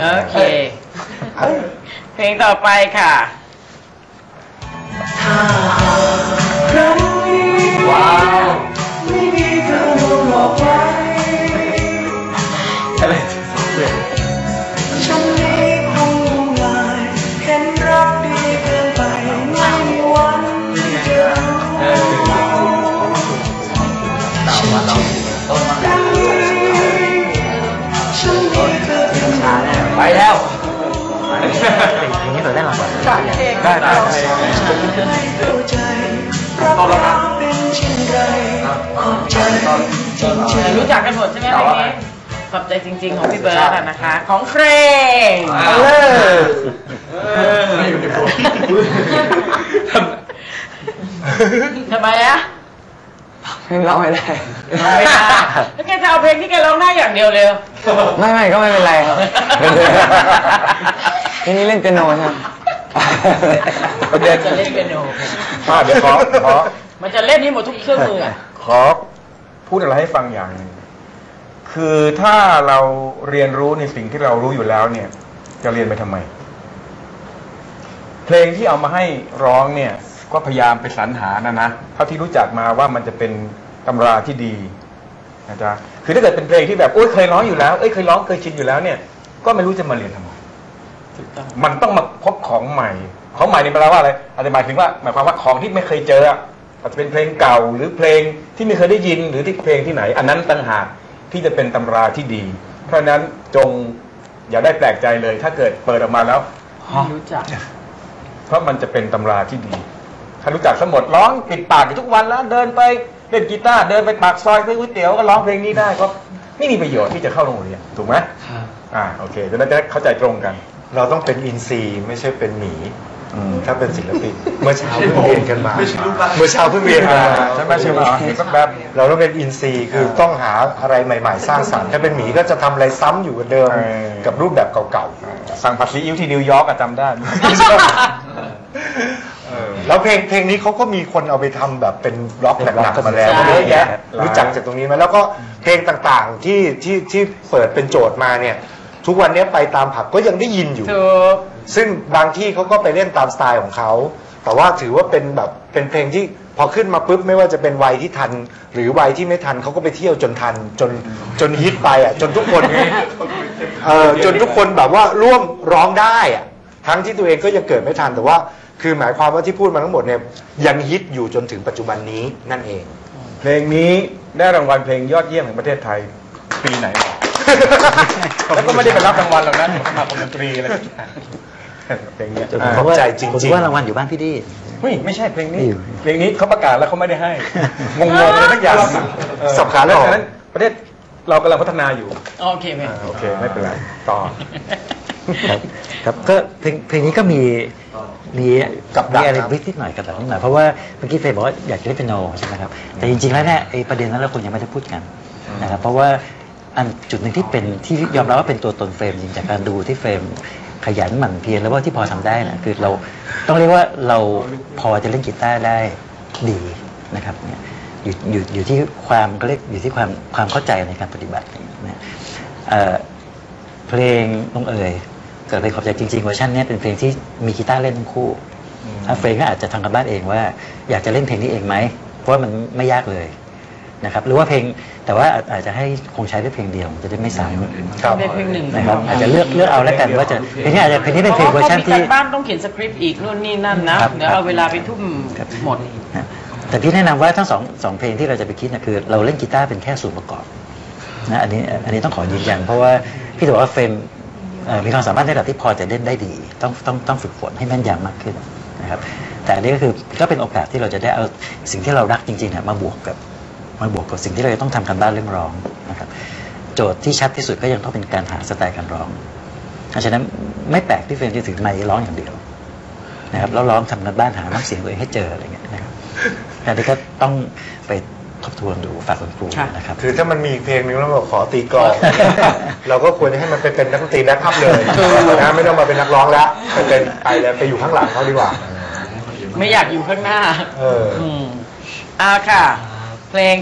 โอเค เพลงต่อไปค่ะว้าวไม่ อย่างนี้เราได้หรางวัลได้ได้ให้เข้าใจรักเราเป็นเช่นไรขอบใจจริงๆรู้จักกันหมดใช่ไหมเพลงนี้ขอบใจจริง ๆ ของพี่เบิร์ดนะคะ ของเพลงเลยเออทำไมอะเพลงร้องไม่ได้ไม่ได้แล้วแกจะเอาเพลงที่แกร้องได้อย่างเดียวเลยไม่ไม่ก็ไม่เป็นไรครับ ทีนี้เล่นเปียโนใช่ไหมประเด็นจะเล่นเปียโนอะเดี๋ยวขอขอ มันจะเล่นให้หมดทุกเครื่องมืออะขอพูดอะไรให้ฟังอย่างหนึ่งคือถ้าเราเรียนรู้ในสิ่งที่เรารู้อยู่แล้วเนี่ย จะเรียนไปทำไม เพลงที่เอามาให้ร้องเนี่ย ก็พยายามไปสรรหานะนะเท่าที่รู้จักมาว่ามันจะเป็นตำราที่ดีนะจ๊ะคือถ้าเกิดเป็นเพลงที่แบบโอ้ยเคยร้องอยู่แล้ว เอ้ยเคยร้องเคยชินอยู่แล้วเนี่ย ก็ไม่รู้จะมาเรียนทำไมถูกต้อง มันต้องมาพบของใหม่ ของใหม่นี่แปลว่าอะไรอาจจะหมายถึงว่าหมายความว่าของที่ไม่เคยเจออะอาจจะเป็นเพลงเก่าหรือเพลงที่ไม่เคยได้ยินหรือที่เพลงที่ไหน อันนั้นต่างหากที่จะเป็นตำราที่ดี เพราะฉะนั้นจงอย่าได้แปลกใจเลย ถ้าเกิดเปิดออกมาแล้วไม่รู้จัก เพราะมันจะเป็นตำราที่ดี ถ้ารู้จักสมดร้องปิดปากอยู่ทุกวันแล้ว เดินไปเล่นกีตาร์เดินไปปากซอยซื้อก๋วยเตี๋ยวก็ร้องเพลงนี้ได้ก็ไม่มีประโยชน์ที่จะเข้าโรงเรียนถูกไหมอ่าโอเคจะได้เข้าใจตรงกัน เราต้องเป็นอินทรีย์ไม่ใช่เป็นหมีอืมถ้าเป็นศิลปิน เมื่อเช้าเพิ่งเรียนกันมา เมื่อเช้าเพิ่งเรียนกันมาใช่ไหมใช่ไหมเห็นแบบเราต้องเป็นอินทรีย์คือต้องหาอะไรใหม่ ๆ สร้างสรรค์ถ้าเป็นหมีก็จะทำอะไรซ้ำอยู่กับเดิมเออกับรูปแบบเก่าสั่งผัดซีอิ๊วที่นิวยอร์กอะจำได้เออๆแล้วเพลงเพลงนี้เขาก็มีคนเอาไปทำแบบเป็นร็อกหนักๆมาแล้วใช่เยอะแยะหลายรู้จักจากตรงนี้ไหมแล้วก็เพลงต่างๆที่ที่ที่เปิดเป็นโจทย์มาเนี่ย ทุกวันนี้ไปตามผับก็ยังได้ยินอยู่ ถูก ซึ่งบางที่เขาก็ไปเล่นตามสไตล์ของเขา แต่ว่าถือว่าเป็นแบบเป็นเพลงที่พอขึ้นมาปุ๊บไม่ว่าจะเป็นวัยที่ทัน หรือวัยที่ไม่ทันเขาก็ไปเที่ยวจนทันจนจนฮิตไปอะจนทุกคนเออจนทุกคนแบบว่าร่วมร้องได้อะทั้งที่ตัวเองก็ยังเกิดไม่ทันแต่ว่า คือหมายความว่าที่พูดมาทั้งหมดเนี่ยยังฮิตอยู่จนถึงปัจจุบันนี้นั่นเอง เพลงนี้ได้รางวัลเพลงยอดเยี่ยมแห่งประเทศไทยปีไหนมา แล้วก็ไม่ได้ไปรับรางวัลหรอกนะสมาคมดนตรีอะไรเพลงเนี้ยจะอ่าขอบใจจริงๆผมคิดว่ารางวัลอยู่บ้านพี่ดีเฮ้ยไม่ใช่เพลงนี้ไม่อยู่เพลงนี้เขาประกาศแล้วเขาไม่ได้ให้ งงๆเลยทุกอย่างเออสับขาหลแล้วอกฉะนั้นประเทศเรากำลังพัฒนาอยู่ โอเคไหมอ่าโอเค ไม่เป็นไร ต่อ ครับครับก็เพลงเพลงนี้ก็มีมีกับดักมีอะไรครับบรินิดหน่อยกับดักนิดหน่อยเพราะว่าเมื่อกี้เฟย์บอกว่าอยากจะเล่นเปียโนใช่ไหมครับแต่จริงๆแล้วเนี่ยไอ้ประเด็นนั้นเราคงยังไม่ได้พูดกันนะครับเพราะว่า อันจุดหนึ่งที่เป็นที่ยอมรับว่าเป็นตัวตนเฟรมจริงจากการดูที่เฟรมขยันหมั่นเพียรแล้วว่าที่พอทำได้นะคือเราต้องเรียกว่าเราพอจะเล่นกีตาร์ได้ดีนะครับเนี่ยอยู่อยู่อยู่ที่ความเขาเรียกอยู่ที่ความความเข้าใจในการปฏิบัตินะเอ่อเพลงลงเอ่ยเกิดเพลงขอบใจจริงๆเวอร์ชันเนี้ยเป็นเพลงที่มีกีตาร์เล่นทั้งคู่ถ้าเฟรมก็อาจจะทำกันบ้านเองว่า อยากจะเล่นเพลงนี้เองไหมเพราะว่ามันไม่ยากเลย นะครับหรือว่าเพลงแต่ว่าอาจจะให้คงใช้ได้เพลงเดียวมันจะได้ไม่ซ้ำครับเป็นเพลงหนึ่งนะครับอาจจะเลือกเลือกเอาแล้วกันว่าจะเพลงนี้อาจจะเพลงนี้เป็นเพลงเวอร์ชันที่พาะว่าขามีการบ้านต้องเขียนสคริปต์อีกนู่นนี่นั่นนะครับเดี๋ยวเอาเวลาไปทุ่มหมดนะแต่พี่แนะนำว่าทั้งสองสองเพลงที่เราจะไปคิดนะคือ เราเล่นกีตาร์เป็นแค่ส่วนประกอบนะอันนี้อันนี้ต้องขอยืนยันเพราะว่าพี่ถือว่าเฟรมเอ่อมีความสามารถในระดับที่พอจะเล่นได้ดี ต้องต้องต้องฝึกฝนให้แม่นยำมากขึ้นนะครับแต่อันนี้ก็คือก็เป็นโอกาสที่เราจะได้เอาสิ่งที่เรารักจริงๆนะมาบวกกับ มาบวกกับสิ่งที่เราจะต้องทำกันบ้านเรื่องร้องนะครับโจทย์ที่ชัดที่สุดก็ยังต้องเป็นการหาสไตล์การร้องเพราะฉะนั้นไม่แปลกที่เฟรมจะถือไมค์ร้องอย่างเดียวนะครับแล้วร้องทำกันบ้านหาน้ำเสียงตัวเองให้เจออะไรเงี้ยนะครับอันนี้ก็ต้องไปทบทวนดูฝากคุณครูค่ะนะครับคือถ้ามันมีอีกเพลงนึงแล้วบอกขอตีกลอง เราก็ควรจะให้มันไปเป็นนักดนตรีแบ็คอัพเลยนะไม่ต้องมาเป็นนักร้องแล้วไปเป็นไปเลยไปอยู่ข้างหลังเขาดีกว่า ไม่อยากอยู่ข้างหน้า เออมอ่าค่ะ เพลง